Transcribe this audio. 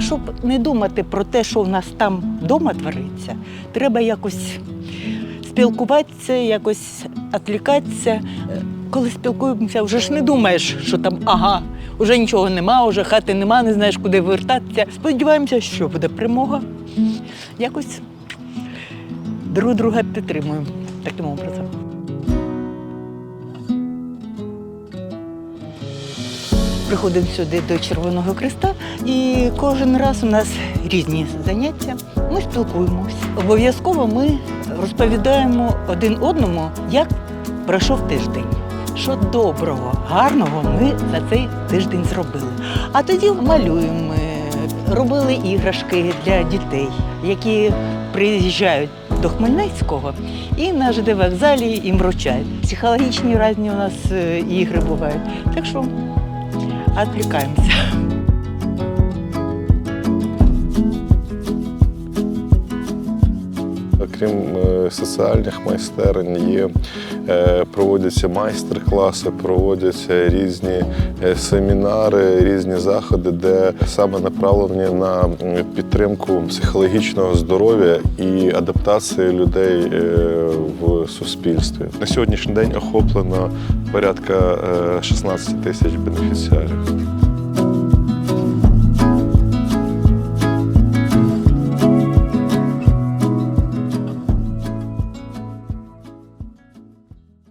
щоб не думати про те, що в нас там вдома твориться, треба якось спілкуватися, якось відвлікатися. Е, Коли спілкуємося, вже ж не думаєш, що там ага, вже нічого нема, вже хати нема, не знаєш, куди вертатися. Сподіваємося, що буде перемога. Якось друг друга підтримуємо таким образом. Приходимо сюди до Червоного Христа, і кожен раз у нас різні заняття. Ми спілкуємось. Обов'язково ми розповідаємо один одному, як пройшов тиждень. Що доброго, гарного ми за цей тиждень зробили. А тоді малюємо, робили іграшки для дітей, які приїжджають до Хмельницького і на ЖД вокзалі їм вручають. Психологічні різні у нас е, ігри бувають. Так що відвлікаємося. Окрім е, соціальних майстерень, є, е, проводяться майстер-класи, проводяться різні е, семінари, різні заходи, де саме направлені на підтримку психологічного здоров'я і адаптації людей в суспільстві. На сьогоднішній день охоплено порядка е, 16 тисяч бенефіціарів.